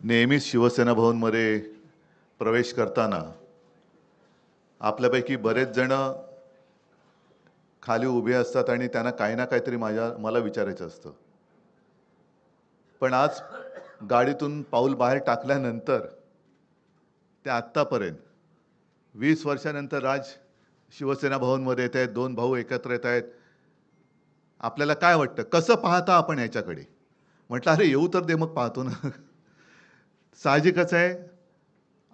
नेहमीच शिवसेना भवनमध्ये प्रवेश करताना आपल्यापैकी बरेच जण खाली उभे असतात आणि त्यांना काही ना काहीतरी माझ्या मला विचारायचं असतं. पण आज गाडीतून पाऊल बाहेर टाकल्यानंतर ते आत्तापर्यंत वीस वर्षानंतर राज शिवसेना भवनमध्ये येत आहेत दोन भाऊ एकत्र येत आहेत. आपल्याला काय वाटतं? कसं पाहता आपण याच्याकडे? म्हटलं अरे येऊ तर दे मग पाहतो ना. साहजिकच आहे.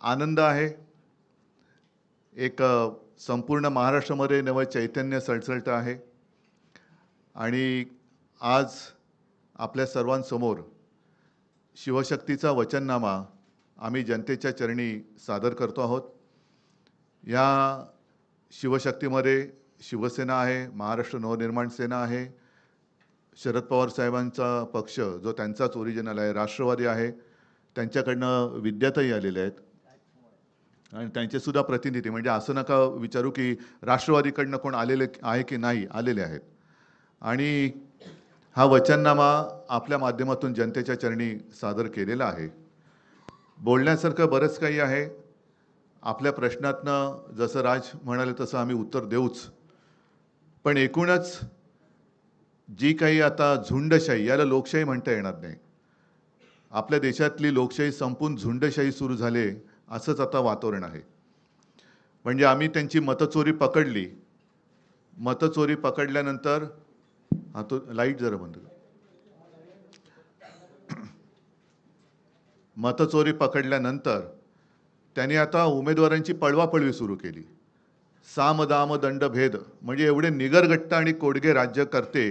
आनंद आहे. एक संपूर्ण महाराष्ट्रामध्ये नवं चैतन्य सळसळतं आहे. आणि आज आपल्या सर्वांसमोर शिवशक्तीचा वचननामा आम्ही जनतेच्या चरणी सादर करतो आहोत. या शिवशक्तीमध्ये शिवसेना आहे महाराष्ट्र नवनिर्माण सेना आहे. शरद पवार साहेबांचा पक्ष जो त्यांचाच ओरिजिनल आहे राष्ट्रवादी आहे. त्यांच्याकडनं विद्याताई आलेले आहेत. आणि त्यांचेसुद्धा प्रतिनिधी म्हणजे असं नका विचारू की राष्ट्रवादीकडनं कोण आलेले आहे की नाही आलेले आहेत. आणि हा वचननामा आपल्या माध्यमातून जनतेच्या चरणी सादर केलेला आहे. बोलण्यासारखं बरंच काही आहे. आपल्या प्रश्नातनं जसं राज म्हणाले तसं आम्ही उत्तर देऊच. पण एकूणच जी काही आता झुंडशाही याला लोकशाही म्हणता येणार नाही. आपल्या देशातली लोकशाही संपून झुंडशाही सुरू झाले असंच आता वातावरण आहे. म्हणजे आम्ही त्यांची मतचोरी पकडली. मतचोरी पकडल्यानंतर हा तो लाइट जरा बंद मतचोरी पकडल्यानंतर त्यांनी आता उमेदवारांची पळवापळवी सुरू केली. साम दाम दंड भेद म्हणजे एवढे निगरगट्ट आणि कोडगे राज्य करते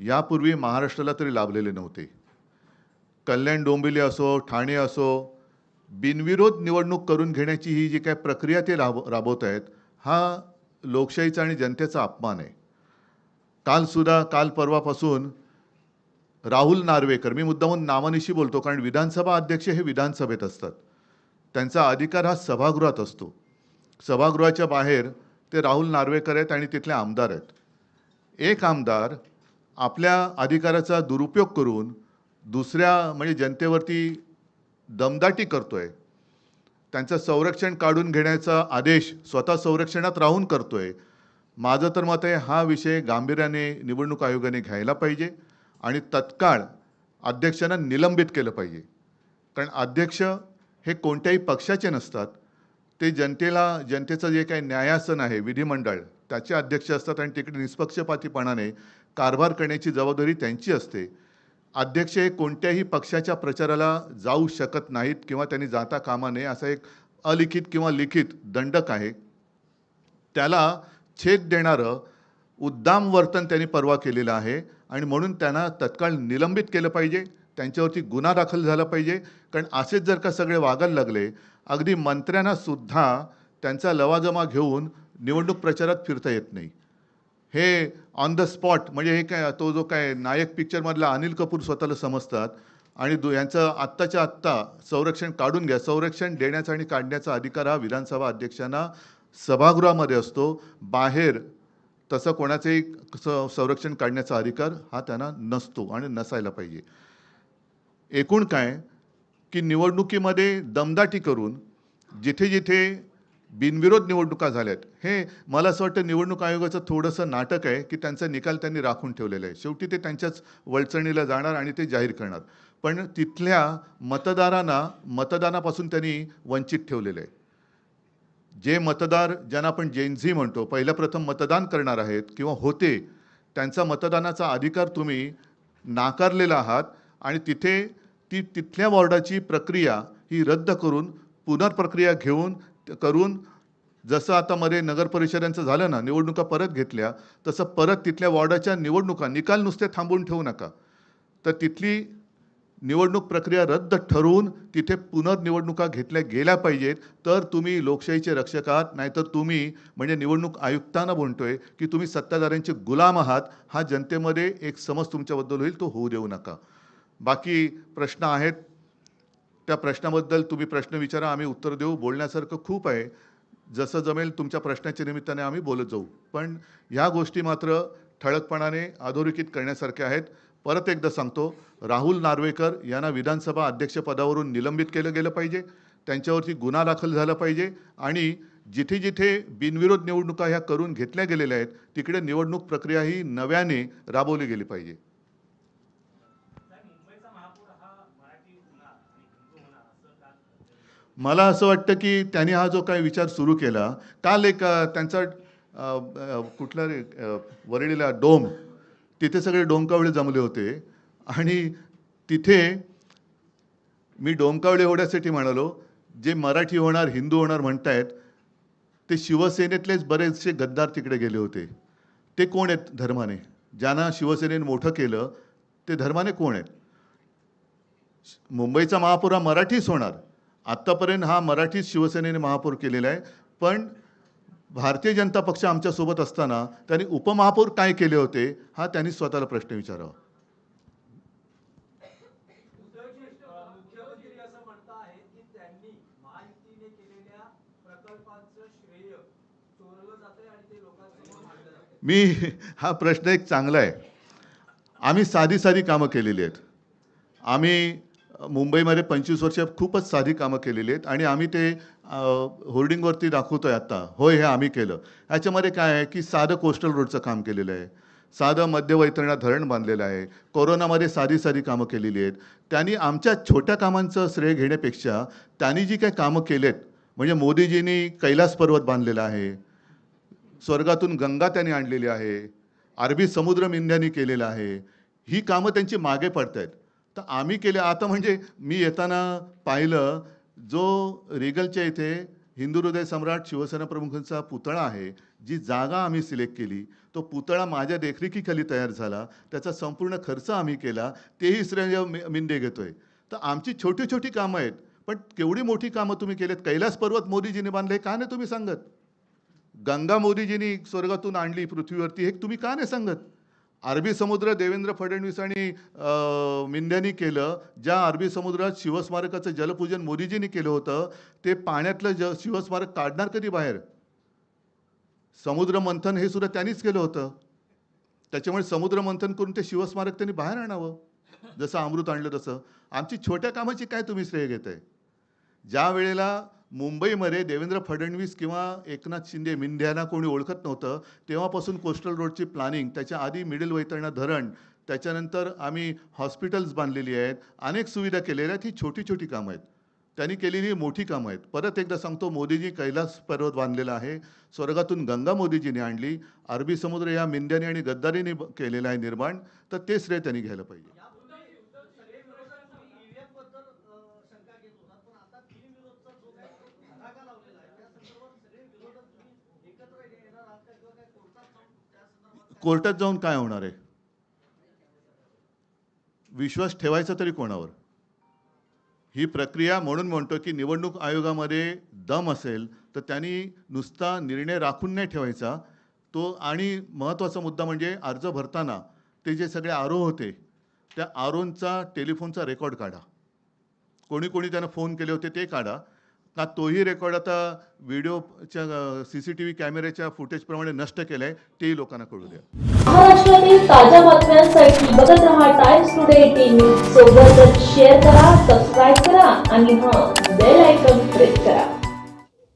यापूर्वी महाराष्ट्राला तरी लाभलेले नव्हते. कल्याण डोंबिवली असो ठाणे असो बिनविरोध निवडणूक करून घेण्याची ही जी काय प्रक्रिया ते राब राबवत आहेत हा लोकशाहीचा आणि जनतेचा अपमान आहे. कालसुद्धा काल परवापासून राहुल नार्वेकर मी मुद्दामून नामानिशी बोलतो कारण विधानसभा अध्यक्ष हे विधानसभेत असतात. त्यांचा अधिकार हा सभागृहात असतो. सभागृहाच्या बाहेर ते राहुल नार्वेकर आहेत आणि तिथले आमदार आहेत. एक आमदार आपल्या अधिकाराचा दुरुपयोग करून दुसऱ्या म्हणजे जनतेवरती दमदाटी करतोय. त्यांचं संरक्षण काढून घेण्याचा आदेश स्वतः संरक्षणात राहून करतोय. माझं तर मत आहे हा विषय गांभीर्याने निवडणूक आयोगाने घ्यायला पाहिजे आणि तत्काळ अध्यक्षांना निलंबित केलं पाहिजे. कारण अध्यक्ष हे कोणत्याही पक्षाचे नसतात. ते जनतेला जनतेचं जे काही न्यायासन आहे विधिमंडळ त्याचे अध्यक्ष असतात आणि तिकडे निष्पक्षपातीपणाने कारभार करण्याची जबाबदारी त्यांची असते. अध्यक्ष हे कोणत्याही पक्षाच्या प्रचाराला जाऊ शकत नाहीत किंवा त्यांनी जाता कामा नये असा एक अलिखित किंवा लिखित दंडक आहे. त्याला छेद देणारं उद्दाम वर्तन त्यांनी परवा केलेलं आहे आणि म्हणून त्यांना तत्काळ निलंबित केलं पाहिजे त्यांच्यावरती गुन्हा दाखल झाला पाहिजे. कारण असेच जर का सगळे वागायला लागले अगदी मंत्र्यांना सुद्धा त्यांचा लवाजमा घेऊन निवडणूक प्रचारात फिरता येत नाही. हे ऑन द स्पॉट म्हणजे हे काय तो जो काय नायक पिक्चरमधला अनिल कपूर स्वतःला समजतात आणि दु यांचं आत्ताच्या आत्ता संरक्षण काढून घ्या. संरक्षण देण्याचा आणि काढण्याचा अधिकार हा विधानसभा अध्यक्षांना सभागृहामध्ये असतो. बाहेर तसं कोणाचंही संरक्षण काढण्याचा अधिकार हा त्यांना नसतो आणि नसायला पाहिजे. एकूण काय की निवडणुकीमध्ये दमदाटी करून जिथे जिथे बिनविरोध निवडणुका झाल्यात. हे मला असं वाटतं निवडणूक आयोगाचं थोडंसं नाटक आहे की त्यांचा निकाल त्यांनी राखून ठेवलेला आहे. शेवटी ते त्यांच्याच वळचणीला जाणार आणि ते जाहीर करणार. पण तिथल्या मतदारांना मतदानापासून त्यांनी वंचित ठेवलेलं आहे. जे मतदार ज्यांना आपण जेनझी म्हणतो पहिल्या प्रथम मतदान करणार आहेत किंवा होते त्यांचा मतदानाचा अधिकार तुम्ही नाकारलेला आहात आणि तिथे ती तिथल्या वॉर्डाची प्रक्रिया ही रद्द करून पुनर्प्रक्रिया घेऊन करून जसं आता मध्ये नगर परिषदांचं झालं ना निवडणुका परत घेतल्या तसं परत तिथल्या वॉर्डाच्या निवडणुका निकाल नुसते थांबवून ठेवू नका. तर तिथली निवडणूक प्रक्रिया रद्द ठरवून तिथे पुनर्निवडणुका घेतल्या गेल्या पाहिजेत. तर तुम्ही लोकशाहीचे रक्षक आहात नाहीतर तुम्ही म्हणजे निवडणूक आयुक्तांना म्हणतोय की तुम्ही सत्ताधाऱ्यांचे गुलाम आहात हा जनतेमध्ये एक समज तुमच्याबद्दल होईल तो होऊ देऊ नका. बाकी प्रश्न आहेत त्या प्रश्नाबद्दल तुम्ही प्रश्न विचारा आम्ही उत्तर देऊ. बोलण्यासारखं खूप आहे. जसं जमेल तुमच्या प्रश्नाच्या निमित्ताने आम्ही बोलत जाऊ. पण ह्या गोष्टी मात्र ठळकपणाने अधोरेखित करण्यासारख्या आहेत. परत एकदा सांगतो राहुल नार्वेकर यांना विधानसभा अध्यक्षपदावरून निलंबित केलं गेलं पाहिजे. त्यांच्यावरती गुन्हा दाखल झाला पाहिजे. आणि जिथे जिथे बिनविरोध निवडणुका ह्या करून घेतल्या गेलेल्या आहेत तिकडे निवडणूक प्रक्रिया ही नव्याने राबवली गेली पाहिजे. मला असं वाटतं की त्यांनी हा जो काही विचार सुरू केला काल एक त्यांचा कुठला रे वरळीला डोम तिथे सगळे डोंकावळे जमले होते. आणि तिथे मी डोंकावळे होण्यासाठी म्हणालो जे मराठी होणार हिंदू होणार म्हणतायत ते शिवसेनेतलेच बरेचसे गद्दार तिकडे गेले होते. ते कोण आहेत धर्माने? ज्यांना शिवसेनेने मोठं केलं ते धर्माने कोण आहेत? मुंबईचा महापुरा मराठीच होणार. आत्तापर्यंत हा मराठीच शिवसेनेने महापौर केलेला आहे. पण भारतीय जनता पक्ष आमच्यासोबत असताना त्यांनी उपमहापौर काय केले होते हा त्यांनी स्वतःला प्रश्न विचारावा. मी हा प्रश्न एक चांगला आहे. आम्ही साधी साधी कामं केलेली आहेत. आम्ही मुंबईमध्ये पंचवीस वर्ष खूपच साधी कामं केलेली आहेत आणि आम्ही ते होर्डिंगवरती दाखवतो आहे आता होय हे आम्ही केलं. ह्याच्यामध्ये काय आहे की साधं कोस्टल रोडचं काम केलेलं आहे. साधं मध्यवैतरणा धरण बांधलेलं आहे. कोरोनामध्ये साधी साधी कामं केलेली आहेत. त्यांनी आमच्या छोट्या कामांचं श्रेय घेण्यापेक्षा त्यांनी जी काही कामं केलेत म्हणजे मोदीजींनी कैलास पर्वत बांधलेला आहे स्वर्गातून गंगा त्यांनी आणलेली आहे अरबी समुद्र इंडियानी केलेलं आहे ही कामं त्यांची मागे पडत आहेत तर आम्ही केले. आता म्हणजे मी येताना पाहिलं जो रिगलच्या इथे हिंदू हृदय सम्राट शिवसेना प्रमुखांचा पुतळा आहे जी जागा आम्ही सिलेक्ट केली तो पुतळा माझ्या देखरेखीखाली तयार झाला त्याचा संपूर्ण खर्च आम्ही केला तेही श्रेय मि- घेतो आहे तर आमची छोटी छोटी कामं आहेत पण केवढी मोठी कामं तुम्ही केलेत? कैलास पर्वत मोदीजीने बांधले का नाही तुम्ही सांगत? गंगा मोदीजींनी स्वर्गातून आणली पृथ्वीवरती हे तुम्ही का नाही सांगत? अरबी समुद्र देवेंद्र फडणवीस आणि मिंद्यांनी केलं ज्या अरबी समुद्रात शिवस्मारकाचं जलपूजन मोदीजींनी केलं होतं ते पाण्यातलं ज शिवस्मारक काढणार कधी बाहेर? समुद्र मंथन हे सुद्धा त्यांनीच केलं होतं. त्याच्यामुळे समुद्र मंथन करून ते शिवस्मारक त्यांनी बाहेर आणावं जसं अमृत आणलं तसं. आमची छोट्या कामाची काय तुम्ही श्रेय घेताय? ज्या वेळेला मुंबईमध्ये देवेंद्र फडणवीस किंवा एकनाथ शिंदे मिंध्याना कोणी ओळखत नव्हतं तेव्हापासून कोस्टल रोडची प्लॅनिंग त्याच्या आधी मिडल वैतरणा धरण त्याच्यानंतर आम्ही हॉस्पिटल्स बांधलेली आहेत अनेक सुविधा केलेल्या आहेत ही छोटी छोटी कामं आहेत. त्यांनी केलेली ही मोठी कामं आहेत. परत एकदा सांगतो मोदीजी कैलास पर्वत बांधलेला आहे. स्वर्गातून गंगा मोदीजीने आणली. अरबी समुद्र या मिंद्याने आणि गद्दारीने केलेला केलेलं आहे निर्माण. तर ते श्रेय त्यांनी घ्यायला पाहिजे सगळे विरोधक ईव्हीएमबद्दल अ, शंका घेत होतात पण आता बिनविरोधचा जो काही धडाका लावलेला आहे त्या संदर्भात सगळे विरोधक तुम्ही एकत्र येणार आहात का किंवा काय कोर्टात जाऊन त्या संदर्भात काय कोर्टात जाऊन काय होणार आहे? विश्वास ठेवायचा तरी कोणावर? ही प्रक्रिया म्हणून म्हणतो की निवडणूक आयोगामध्ये दम असेल तर त्यांनी नुसता निर्णय राखून नाही ठेवायचा. तो आणि महत्त्वाचा मुद्दा म्हणजे अर्ज भरताना ते जे सगळे आरो होते त्या आरोंचा टेलिफोनचा रेकॉर्ड काढा. कोणी कोणी त्यांना फोन केले होते ते काढा. का तोही रेकॉर्ड आता व्हिडिओच्या सी सी टी व्ही कॅमेऱ्याच्या फुटेजप्रमाणे नष्ट केलं तेही लोकांना कळू द्या. महाराष्ट्रातील ताज्या बातम्यांसाठी बघत रहा टाइम्स टुडे टीव्ही सोबतच शेअर करा सबस्क्राईब करा आणि हां बेल आयकॉन प्रेस करा.